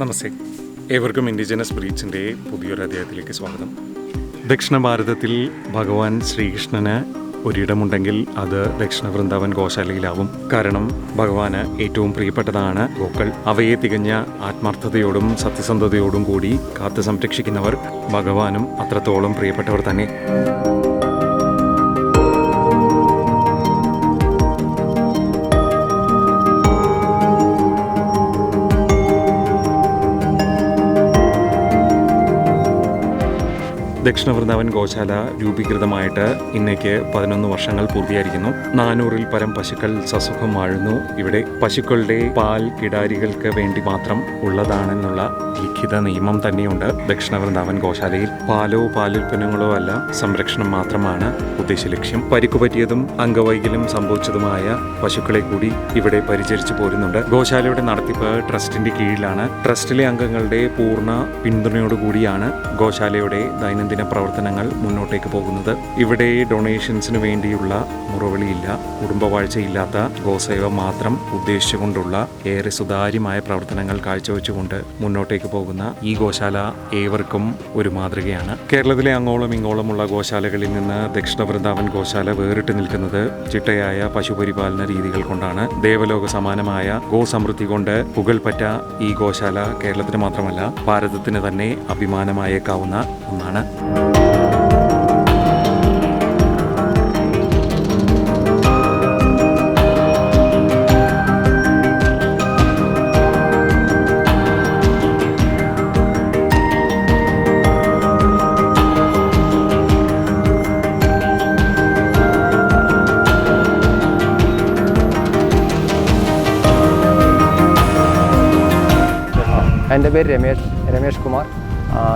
നമസ്തേ. ഏവർക്കും ഇൻഡിജിനസ് ബ്രീച്ചിന്റെ പുതിയൊരു അധ്യായത്തിലേക്ക് സ്വാഗതം. ദക്ഷിണ ഭാരതത്തിൽ ഭഗവാൻ ശ്രീകൃഷ്ണന് ഒരിടമുണ്ടെങ്കിൽ അത് ദക്ഷിണ വൃന്ദാവൻ ഗോശാലയിലാവും. കാരണം ഭഗവാന് ഏറ്റവും പ്രിയപ്പെട്ടതാണ് ഗോക്കൾ. അവയെ തികഞ്ഞ ആത്മാർത്ഥതയോടും സത്യസന്ധതയോടും കൂടി കാത്തു സംരക്ഷിക്കുന്നവർ ഭഗവാനും അത്രത്തോളം പ്രിയപ്പെട്ടവർ തന്നെ. ദക്ഷിണ വൃന്ദാവൻ ഗോശാല രൂപീകൃതമായിട്ട് ഇന്നേക്ക് പതിനൊന്ന് വർഷങ്ങൾ പൂർത്തിയായിരിക്കുന്നു. നാനൂറിൽ പരം പശുക്കൾ സസുഖം വാഴുന്നു. ഇവിടെ പശുക്കളുടെ പാൽ കിടാരികൾക്ക് വേണ്ടി മാത്രം ഉള്ളതാണെന്നുള്ള ലിഖിത നിയമം തന്നെയുണ്ട്. ദക്ഷിണ വൃന്ദാവൻ ഗോശാലയിൽ പാലോ പാലുൽപ്പന്നങ്ങളോ അല്ല സംരക്ഷണം മാത്രമാണ് ഉദ്ദേശ ലക്ഷ്യം. പരിക്കു പറ്റിയതും അംഗവൈകല്യം സംഭവിച്ചതുമായ പശുക്കളെ കൂടി ഇവിടെ പരിചരിച്ചു പോരുന്നുണ്ട്. ഗോശാലയുടെ നടത്തിപ്പ് ട്രസ്റ്റിന്റെ കീഴിലാണ്. ട്രസ്റ്റിലെ അംഗങ്ങളുടെ പൂർണ പിന്തുണയോടുകൂടിയാണ് ഗോശാലയുടെ ദൈനംദിന പ്രവർത്തനങ്ങൾ മുന്നോട്ടേക്ക് പോകുന്നത്. ഇവിടെ ഡൊണേഷൻസിന് വേണ്ടിയുള്ള മുറവിളിയില്ല കുടുംബവാഴ്ചയില്ലാത്ത ഗോസേവ മാത്രം ഉദ്ദേശിച്ചുകൊണ്ടുള്ള ഏറെ സുതാര്യമായ പ്രവർത്തനങ്ങൾ കാഴ്ചവെച്ചുകൊണ്ട് മുന്നോട്ടേക്ക് പോകുന്ന ഈ ഗോശാല ഏവർക്കും ഒരു മാതൃകയാണ്. കേരളത്തിലെ അങ്ങോളം ഇങ്ങോളമുള്ള ഗോശാലകളിൽ നിന്ന് ദക്ഷിണ വൃന്ദാവൻ ഗോശാല വേറിട്ട് നിൽക്കുന്നത് ചിട്ടയായ പശുപരിപാലന രീതികൾ കൊണ്ടാണ്. ദേവലോക സമാനമായ ഗോസമൃദ്ധി കൊണ്ട് പുകൾപറ്റ ഈ ഗോശാല കേരളത്തിന് മാത്രമല്ല ഭാരതത്തിന് തന്നെ അഭിമാനമായേക്കാവുന്ന ഒന്നാണ്. എന്റെ പേര് രമേഷ് രമേഷ് കുമാർ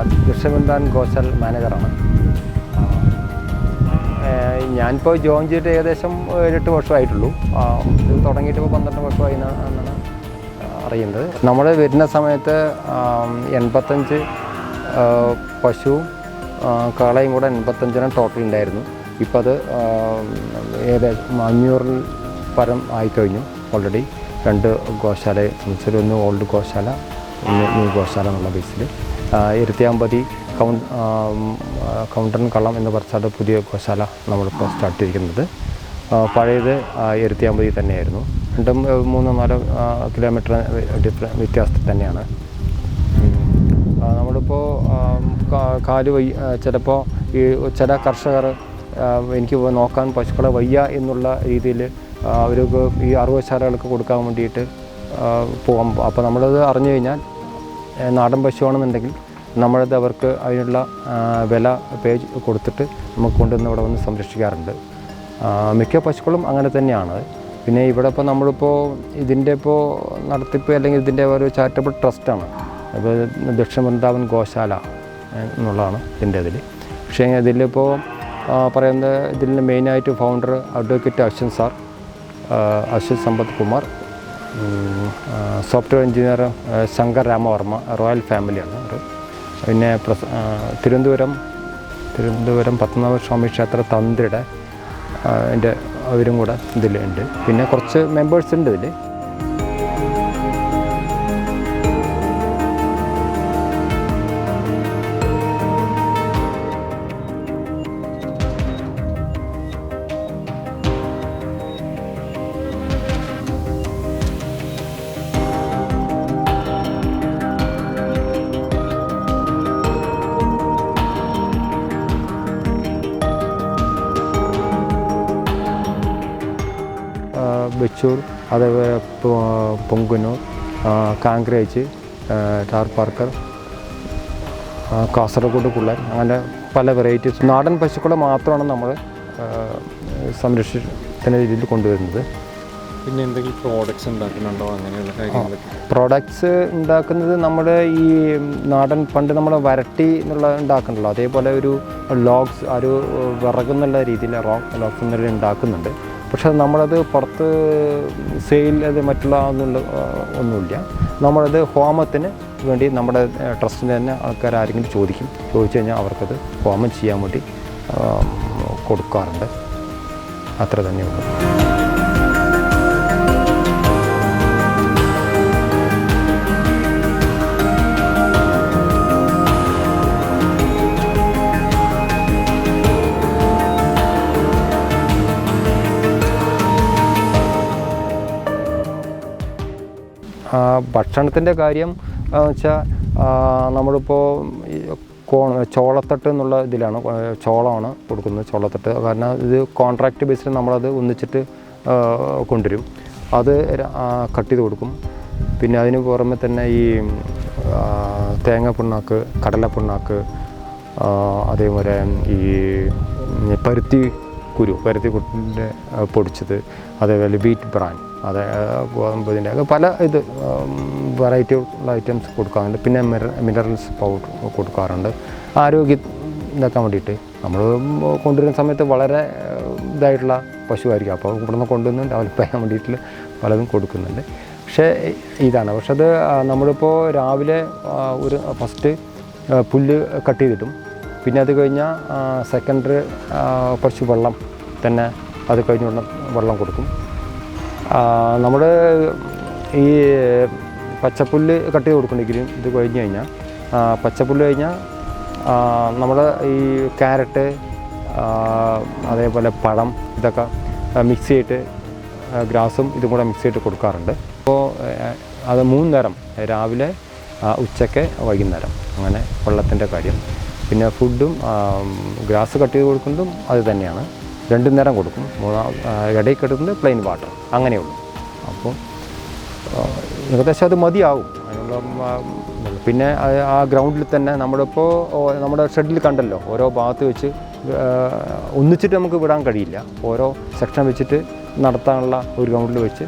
ആ, ഗോസൽ മാനേജറാണ്. ഞാനിപ്പോൾ ജോയിൻ ചെയ്തിട്ട് ഏകദേശം ഏഴെട്ട് വർഷമായിട്ടുള്ളൂ. ഇത് തുടങ്ങിയിട്ട് ഇപ്പോൾ പന്ത്രണ്ട് വർഷമായി എന്നാ- എന്നാണ് അറിയുന്നത്. നമ്മൾ വരുന്ന സമയത്ത് എൺപത്തഞ്ച് പശുവും കാളയും കൂടെ എൺപത്തഞ്ചെണ്ണം ടോട്ടൽ ഉണ്ടായിരുന്നു. ഇപ്പോൾ അത് ഏകദേശം അഞ്ഞൂറിൽ പരം ആയിക്കഴിഞ്ഞു ഓൾറെഡി രണ്ട് ഗോശാല ഒന്ന് ഓൾഡ് ഗോശാല ഒന്ന് ന്യൂ ഗോശാല എന്നുള്ള ബേസിൽ ഇരുത്തിയാമ്പതി കൗണ്ട് കൗണ്ടൻ കള്ളം എന്ന് പറഞ്ഞാൽ പുതിയ ഗോശാല നമ്മളിപ്പോൾ സ്റ്റാർട്ട് ചെയ്തിരിക്കുന്നത്. പഴയത് ഇരുത്തിയാമ്പതി തന്നെയായിരുന്നു. രണ്ടും മൂന്നോ നാലോ കിലോമീറ്റർ ഡിഫറ വ്യത്യാസത്തിൽ തന്നെയാണ്. നമ്മളിപ്പോൾ കാൽ വയ്യ ചിലപ്പോൾ ഈ ചില കർഷകർ എനിക്ക് നോക്കാൻ പശുക്കളെ വയ്യ എന്നുള്ള രീതിയിൽ അവർക്ക് ഈ അറുപശാലകൾക്ക് കൊടുക്കാൻ വേണ്ടിയിട്ട് പോകും അപ്പോൾ നമ്മളത് അറിഞ്ഞു കഴിഞ്ഞാൽ നാടൻ പശുവാണെന്നുണ്ടെങ്കിൽ നമ്മളത് അവർക്ക് അതിനുള്ള വില പേ കൊടുത്തിട്ട് നമുക്ക് കൊണ്ടുവന്ന് ഇവിടെ വന്ന് സംരക്ഷിക്കാറുണ്ട്. മിക്ക പശുക്കളും അങ്ങനെ തന്നെയാണ്. പിന്നെ ഇവിടെ ഇപ്പോൾ നമ്മളിപ്പോൾ ഇതിന്റെ ഇപ്പോൾ നടത്തിപ്പ് അല്ലെങ്കിൽ ഇതിന്റെ ഒരു ചാരിറ്റബിൾ ട്രസ്റ്റാണ് അപ്പോൾ ദക്ഷിണ വൃന്ദാവൻ ഗോശാല എന്നുള്ളതാണ് ഇതിന്റെ ഇതിൽ. പക്ഷേ ഇതിലിപ്പോൾ പറയുന്നത് ഇതിൽ മെയിനായിട്ട് founder advocate Ashwin sir Ashwin Sampath Kumar software engineer Shankar Ramavarma royal ഫാമിലിയാണ് അവർ പിന്നെ തിരുവനന്തപുരം തിരുവനന്തപുരം പത്മനാഭ സ്വാമി ക്ഷേത്ര തന്ത്രിയുടെ എന്റെ അവരും കൂടെ ഇതിലുണ്ട്. പിന്നെ കുറച്ച് മെമ്പേഴ്സ് ഉണ്ട് ഇതിൽ വെച്ചൂർ അതേപോലെ പൊങ്കുന്നൂർ ആ, കാങ്ക്രേജ് ടാർ പാർക്കർ കാസർഗോഡ് പുള്ളൻ അങ്ങനെ പല വെറൈറ്റീസ്. നാടൻ പശുക്കളെ മാത്രമാണ് നമ്മൾ സംരക്ഷിക്കുന്ന രീതിയിൽ കൊണ്ടുവരുന്നത്. പിന്നെ എന്തെങ്കിലും പ്രോഡക്ട്സ് ഉണ്ടാക്കുന്നുണ്ടോ? അങ്ങനെയുള്ള കാര്യങ്ങളൊക്കെ. പ്രോഡക്ട്സ് ഉണ്ടാക്കുന്നത് നമ്മൾ ഈ നാടൻ പണ്ട് നമ്മൾ വരട്ടി എന്നുള്ള ഉണ്ടാക്കണല്ലോ അതേപോലെ ഒരു ലോഗ്സ് ഒരു വിറകുന്നുള്ള രീതിയിൽ ലോഗ്സ് എന്നുള്ള ഉണ്ടാക്കുന്നുണ്ട്. പക്ഷെ നമ്മളത് പുറത്ത് സെയിൽ അത് മറ്റുള്ള ഒന്നുള്ള ഒന്നുമില്ല. നമ്മളത് ഹോമത്തിന് വേണ്ടി നമ്മുടെ ട്രസ്റ്റിന്റെ തന്നെ ആൾക്കാർ ആരെങ്കിലും ചോദിക്കും. ചോദിച്ചു കഴിഞ്ഞാൽ അവർക്കത് ഹോമം ചെയ്യാൻ വേണ്ടി കൊടുക്കാറുണ്ട്. അത്ര തന്നെയുള്ളൂ ഭക്ഷണത്തിന്റെ കാര്യം വെച്ചാൽ നമ്മളിപ്പോൾ കോ ചോളത്തട്ട് എന്നുള്ള ഇതിലാണ് ചോളമാണ് കൊടുക്കുന്നത് ചോളത്തട്ട്. കാരണം ഇത് കോൺട്രാക്റ്റ് ബേസിൽ നമ്മളത് ഒന്നിച്ചിട്ട് കൊണ്ടുവരും. അത് കട്ട് ചെയ്ത് കൊടുക്കും. പിന്നെ അതിന് പുറമെ തന്നെ ഈ തേങ്ങ പിണ്ണാക്ക് കടല പിണ്ണാക്ക് അതേപോലെ ഈ പരുത്തി കുരു പരുത്തി കുട്ടിന്റെ പൊടിച്ചത് അതേപോലെ വീറ്റ് ബ്രാൻ അത് ഗോതമ്പതിന്റെ ഒക്കെ പല ഇത് വെറൈറ്റി ഉള്ള ഐറ്റംസ് കൊടുക്കാറുണ്ട്. പിന്നെ മിനറൽസ് പൗഡർ കൊടുക്കാറുണ്ട്. ആരോഗ്യം ഇതാക്കാൻ വേണ്ടിയിട്ട് നമ്മൾ കൊണ്ടുവരുന്ന സമയത്ത് വളരെ ഇതായിട്ടുള്ള പശുവായിരിക്കും. അപ്പോൾ ഇവിടുന്ന് കൊണ്ടുവന്ന് ഡെവലപ്പ് ചെയ്യാൻ വേണ്ടിയിട്ട് പലതും കൊടുക്കുന്നുണ്ട്. പക്ഷേ ഇതാണ്. പക്ഷെ അത് നമ്മളിപ്പോൾ രാവിലെ ഒരു ഫസ്റ്റ് പുല്ല് കട്ട് ചെയ്തിട്ടും പിന്നെ അത് കഴിഞ്ഞാൽ സെക്കൻഡറി കുറച്ച് വെള്ളം തന്നെ അത് കഴിഞ്ഞ് വെള്ളം കൊടുക്കും. നമ്മൾ ഈ പച്ചപ്പുല്ല് കട്ട് ചെയ്ത് കൊടുക്കണമെങ്കിലും ഇത് കഴിഞ്ഞ് കഴിഞ്ഞാൽ പച്ചപ്പുല്ല് കഴിഞ്ഞാൽ നമ്മുടെ ഈ ക്യാരറ്റ് അതേപോലെ പഴം ഇതൊക്കെ മിക്സ് ചെയ്തിട്ട് ഗ്രാസും ഇതും കൂടെ മിക്സ് ചെയ്തിട്ട് കൊടുക്കാറുണ്ട്. അപ്പോൾ അത് മൂന്ന് നേരം രാവിലെ ഉച്ചയ്ക്ക് വൈകുന്നേരം അങ്ങനെ വെള്ളത്തിന്റെ കാര്യം. പിന്നെ ഫുഡും ഗ്രാസ് കട്ട് ചെയ്ത് കൊടുക്കുന്നതും അത് തന്നെയാണ്. രണ്ടു നേരം കൊടുക്കും. മൂന്നാം ഇടയിൽ കിടക്കുന്നത് പ്ലെയിൻ വാട്ടർ അങ്ങനെയുള്ളൂ. അപ്പോൾ ഏകദേശം അത് മതിയാവും. അതിനുള്ള പിന്നെ ആ- ഗ്രൗണ്ടിൽ തന്നെ നമ്മളിപ്പോൾ നമ്മുടെ ഷെഡിൽ കണ്ടല്ലോ. ഓരോ ഭാഗത്ത് വെച്ച് ഒന്നിച്ചിട്ട് നമുക്ക് വിടാൻ കഴിയില്ല. ഓരോ സെക്ഷൻ വെച്ചിട്ട് നടത്താനുള്ള ഒരു ഗ്രൗണ്ടിൽ വെച്ച്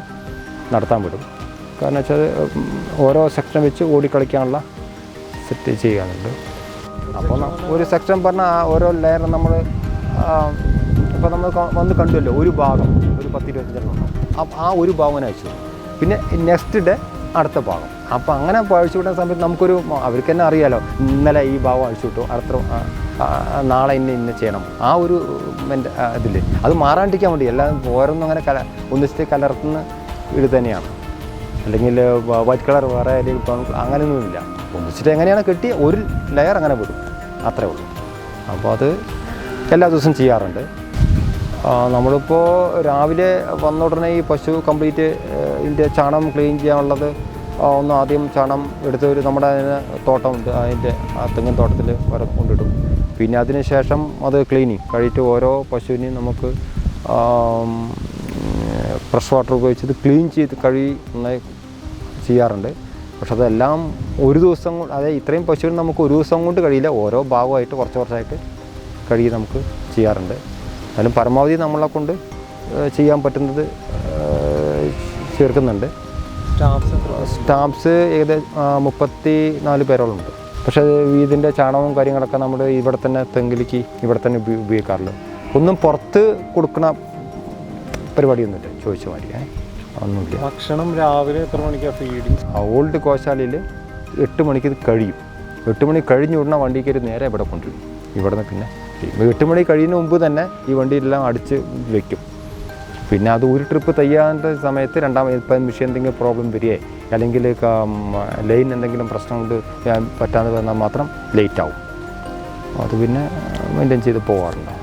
നടത്താൻ വിടും. കാരണം വെച്ചാൽ ഓരോ സെക്ഷൻ വെച്ച് ഓടിക്കളിക്കാനുള്ള സെറ്റ് ചെയ്യാനുണ്ട് അപ്പോൾ ഒരു സെക്ഷൻ പറഞ്ഞാൽ ഓരോ ലെയർ നമ്മൾ ഇപ്പോൾ നമ്മൾ വന്ന് കണ്ടുവല്ലോ ഒരു ഭാഗം ഒരു പത്ത് ഇരുപത്തഞ്ചെണ്ണം ആ ഒരു ഭാഗം അങ്ങനെ അയച്ചു പിന്നെ നെക്സ്റ്റ് ഡേ അടുത്ത ഭാഗം. അപ്പോൾ അങ്ങനെ അഴിച്ചു വിടുന്ന സമയത്ത് നമുക്കൊരു അവർക്ക് തന്നെ അറിയാലോ ഇന്നലെ ഈ ഭാഗം അഴിച്ചു വിട്ടു അടുത്ത നാളെ ഇന്ന ഇന്ന ചെയ്യണം. ആ ഒരു എന്റെ ഇതിൽ അത് മാറാണ്ടിരിക്കാൻ വേണ്ടി എല്ലാം ഓരോന്നും അങ്ങനെ കല ഒന്നിച്ചിട്ട് കലർത്തുന്ന ഇത് തന്നെയാണ്. അല്ലെങ്കിൽ വൈറ്റ് കളർ വേറെ അല്ലെങ്കിൽ അങ്ങനെയൊന്നുമില്ല. ഒന്നിച്ചിട്ട് എങ്ങനെയാണ് കിട്ടി ഒരു ലെയർ അങ്ങനെ വിടും. അത്രേ ഉള്ളൂ. അപ്പോൾ അത് എല്ലാ ദിവസവും ചെയ്യാറുണ്ട്. നമ്മളിപ്പോൾ രാവിലെ വന്ന ഉടനെ ഈ പശു കംപ്ലീറ്റ് ഇതിന്റെ ചാണം ക്ലീൻ ചെയ്യാനുള്ളത് ഒന്ന് ആദ്യം ചാണം എടുത്ത് ഒരു നമ്മുടെ അതിന് തോട്ടമുണ്ട് അതിന്റെ ആ തെങ്ങിൻ തോട്ടത്തിൽ വരെ കൊണ്ടിടും. പിന്നെ അതിന് ശേഷം അത് ക്ലീനിങ് കഴിയിട്ട് ഓരോ പശുവിനെയും നമുക്ക് ഫ്രഷ് വാട്ടർ ഉപയോഗിച്ച് ക്ലീൻ ചെയ്ത് കഴുകി നന്നായി ചെയ്യാറുണ്ട്. പക്ഷെ അതെല്ലാം ഒരു ദിവസം കൊണ്ട് അതായത് ഇത്രയും പശുവിന് നമുക്ക് ഒരു ദിവസം കൊണ്ട് കഴിയില്ല ഓരോ ഭാഗമായിട്ട് കുറച്ച് കുറച്ചായിട്ട് കഴുകി നമുക്ക് ചെയ്യാറുണ്ട്. അതിലും പരമാവധി നമ്മളെ കൊണ്ട് ചെയ്യാൻ പറ്റുന്നത് ചേർക്കുന്നുണ്ട്. സ്റ്റാഫ്സ് ഏകദേശം മുപ്പത്തി നാല് പേരോളം ഉണ്ട് പക്ഷേ ഇതിന്റെ ചാണകവും കാര്യങ്ങളൊക്കെ നമ്മൾ ഇവിടെ തന്നെ തെങ്കിലേക്ക് ഇവിടെ തന്നെ ഉപ- ഉപയോഗിക്കാറുള്ളൂ ഒന്നും പുറത്ത് കൊടുക്കണ പരിപാടിയൊന്നുമില്ല ചോദിച്ച മാതിരി? ഒന്നുമില്ല ഭക്ഷണം രാവിലെ എത്ര മണിക്കാണ് ഫീഡിങ് ഓൾഡ് കോശാലയിൽ എട്ട് മണിക്ക് ഇത് കഴിയും. എട്ട് മണി കഴിഞ്ഞ് ഉടനെ വണ്ടിക്കൊരു നേരെ ഇവിടെ കൊണ്ടുവരും. ഇവിടെ നിന്ന് പിന്നെ. എട്ട് മണി കഴിയുന്ന മുമ്പ് തന്നെ ഈ വണ്ടിയെല്ലാം അടിച്ച് വെക്കും. പിന്നെ അത് ഒരു ട്രിപ്പ് തയ്യാറിന്റെ സമയത്ത് രണ്ടാം ഇപ്പം മിഷീൻ എന്തെങ്കിലും പ്രോബ്ലം വരികയെ അല്ലെങ്കിൽ ലൈൻ എന്തെങ്കിലും പ്രശ്നം കൊണ്ട് പറ്റാതെ വന്നാൽ മാത്രം ലേറ്റ് ആവും. അത് പിന്നെ മെയിന്റെയിൻ ചെയ്ത് പോകാറുണ്ട്